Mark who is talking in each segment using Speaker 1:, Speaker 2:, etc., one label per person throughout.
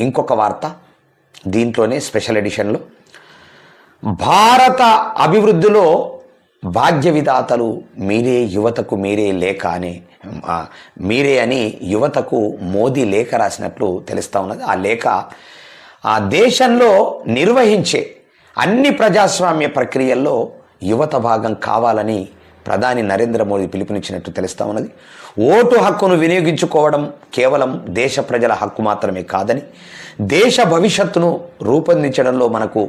Speaker 1: ఇంకొక వార్త దీంట్లోనే స్పెషల్ ఎడిషన్లో. భారత అభివృద్ధిలో భాగ్య విధాతలు మీరే యువతకు మీరే లేఖ అని మీరే అని యువతకు మోదీ లేఖ రాసినట్లు తెలుస్తూ ఉన్నది. ఆ లేఖ ఆ దేశంలో నిర్వహించే అన్ని ప్రజాస్వామ్య ప్రక్రియల్లో యువత భాగం కావాలని ప్రధాని నరేంద్ర మోదీ పిలుపునిచ్చినట్టు తెలుస్తూ ఉన్నది. ఓటు హక్కును వినియోగించుకోవడం కేవలం దేశ ప్రజల హక్కు మాత్రమే కాదని దేశ భవిష్యత్తును రూపొందించడంలో మనకు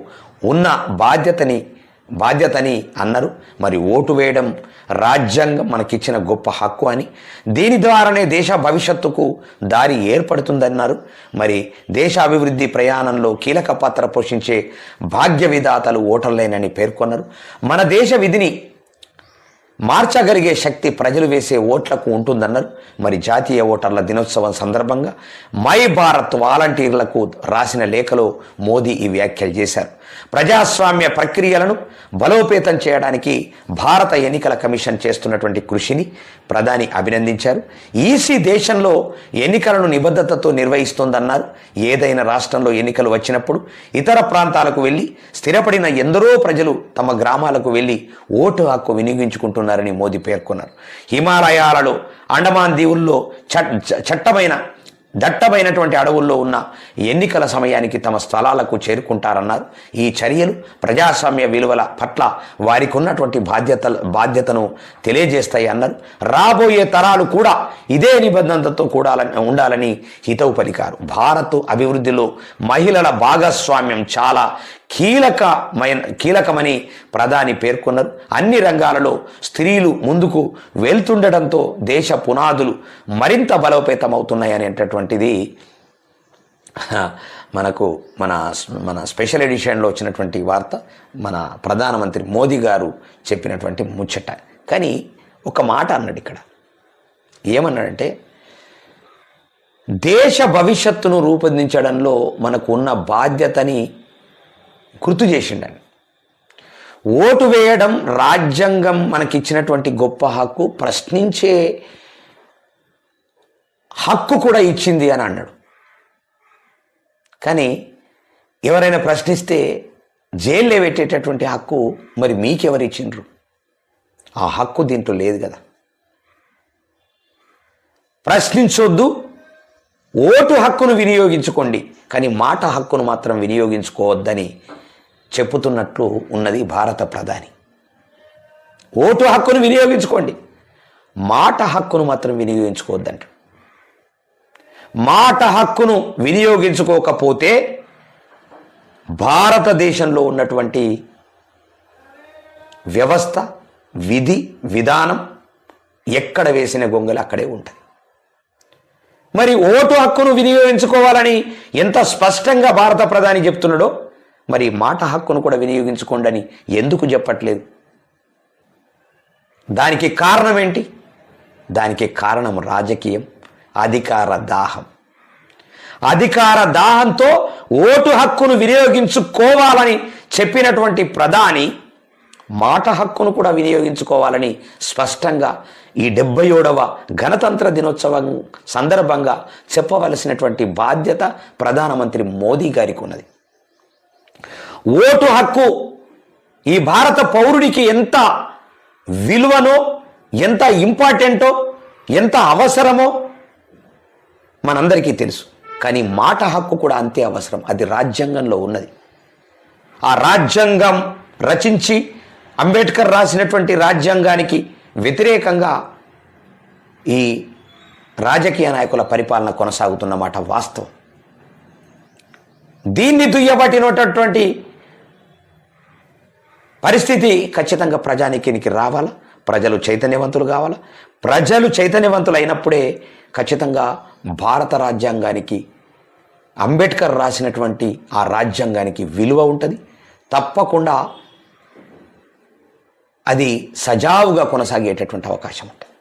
Speaker 1: ఉన్న బాధ్యతని బాధ్యతని అన్నారు. మరి ఓటు వేయడం రాజ్యాంగం మనకిచ్చిన గొప్ప హక్కు అని దీని ద్వారానే దేశ భవిష్యత్తుకు దారి ఏర్పడుతుందన్నారు. మరి దేశ అభివృద్ధి ప్రయాణంలో కీలక పాత్ర పోషించే భాగ్య విధాతలు ఓటర్లేనని పేర్కొన్నారు. మన దేశ విధిని మార్చగలిగే శక్తి ప్రజలు వేసే ఓట్లకు ఉంటుందన్నారు. మరి జాతీయ ఓటర్ల దినోత్సవం సందర్భంగా మై భారత్ వాలంటీర్లకు రాసిన లేఖలో మోదీ ఈ వ్యాఖ్యలు చేశారు. ప్రజాస్వామ్య ప్రక్రియలను బలోపేతం చేయడానికి భారత ఎన్నికల కమిషన్ చేస్తున్నటువంటి కృషిని ప్రధాని అభినందించారు. ఈసీ దేశంలో ఎన్నికలను నిబద్ధతతో నిర్వహిస్తోందన్నారు. ఏదైనా రాష్ట్రంలో ఎన్నికలు వచ్చినప్పుడు ఇతర ప్రాంతాలకు వెళ్ళి స్థిరపడిన ఎందరో ప్రజలు తమ గ్రామాలకు వెళ్ళి ఓటు హక్కు వినియోగించుకుంటున్నారు. వినియోగించుకుంటున్నారని మోదీ పేర్కొన్నారు. హిమాలయాలలో అండమాన్ దీవుల్లో చట్టమైన దట్టమైనటువంటి అడవుల్లో ఉన్న ఎన్నికల సమయానికి తమ స్థలాలకు చేరుకుంటారన్నారు. ఈ చర్యలు ప్రజాస్వామ్య విలువల పట్ల వారికి ఉన్నటువంటి బాధ్యత బాధ్యతను తెలియజేస్తాయి అన్నారు రాబోయే తరాలు కూడా ఇదే నిబంధనతో కూడా ఉండాలని హితవు పలికారు భారత్ అభివృద్ధిలో మహిళల భాగస్వామ్యం చాలా కీలకమైన కీలకమని ప్రధాని పేర్కొన్నారు. అన్ని రంగాలలో స్త్రీలు ముందుకు వెళ్తుండడంతో దేశ పునాదులు మరింత బలోపేతమవుతున్నాయి అనేటటువంటిది మనకు మన మన స్పెషల్ ఎడిషన్లో వచ్చినటువంటి వార్త మన ప్రధానమంత్రి మోదీ గారు చెప్పినటువంటి ముచ్చట. కానీ ఒక మాట అన్నాడు ఇక్కడ. ఏమన్నాడంటే దేశ భవిష్యత్తును రూపొందించడంలో మనకు ఉన్న బాధ్యతని గుర్తు చేసిండని. ఓటు వేయడం రాజ్యాంగం మనకిచ్చినటువంటి గొప్ప హక్కు ప్రశ్నించే హక్కు కూడా ఇచ్చింది అని అన్నాడు. కానీ ఎవరైనా ప్రశ్నిస్తే జైల్లో పెట్టేటటువంటి హక్కు మరి మీకెవరు ఇచ్చిండ్రు? ఆ హక్కు దీంట్లో లేదు కదా. ప్రశ్నించొద్దు ఓటు హక్కును వినియోగించుకోండి కానీ మాట హక్కును మాత్రం వినియోగించుకోవద్దని చెప్పుతున్నట్లు ఉన్నది భారత ప్రధాని. ఓటు హక్కును వినియోగించుకోండి. మాట హక్కును మాత్రం వినియోగించుకోవద్దంట మాట హక్కును వినియోగించుకోకపోతే భారతదేశంలో ఉన్నటువంటి వ్యవస్థ విధి విధానం ఎక్కడ వేసిన గొంగలు అక్కడే ఉంటుంది. మరి ఓటు హక్కును వినియోగించుకోవాలని ఎంత స్పష్టంగా భారత ప్రధాని చెప్తున్నాడో మరి మాట హక్కును కూడా వినియోగించుకోండి అని ఎందుకు చెప్పట్లేదు? దానికి కారణం ఏంటి? దానికి కారణం రాజకీయం అధికార దాహం. అధికార దాహంతో ఓటు హక్కును వినియోగించుకోవాలని చెప్పినటువంటి ప్రధాని మాట హక్కును కూడా వినియోగించుకోవాలని స్పష్టంగా ఈ డెబ్బై ఏడవ గణతంత్ర దినోత్సవం సందర్భంగా చెప్పవలసినటువంటి బాధ్యత ప్రధానమంత్రి మోదీ గారికి ఉన్నది. ఓటు హక్కు ఈ భారత పౌరుడికి ఎంత విలువనో ఎంత ఇంపార్టెంటో ఎంత అవసరమో మనందరికీ తెలుసు. కానీ మాట హక్కు కూడా అంతే అవసరం. అది రాజ్యాంగంలో ఉన్నది. ఆ రాజ్యాంగం రచించి అంబేద్కర్ రాసినటువంటి రాజ్యాంగానికి వ్యతిరేకంగా ఈ రాజకీయ నాయకుల పరిపాలన కొనసాగుతున్నమాట వాస్తవం. దీన్ని దుయ్యబట్టినటువంటి పరిస్థితి ఖచ్చితంగా ప్రజానికినికి రావాలా? ప్రజలు చైతన్యవంతులు కావాలా? ప్రజలు చైతన్యవంతులు అయినప్పుడే ఖచ్చితంగా భారత రాజ్యాంగానికి అంబేద్కర్ రాసినటువంటి ఆ రాజ్యాంగానికి విలువ ఉంటుంది. తప్పకుండా అది సజావుగా కొనసాగేటటువంటి అవకాశం ఉంటుంది.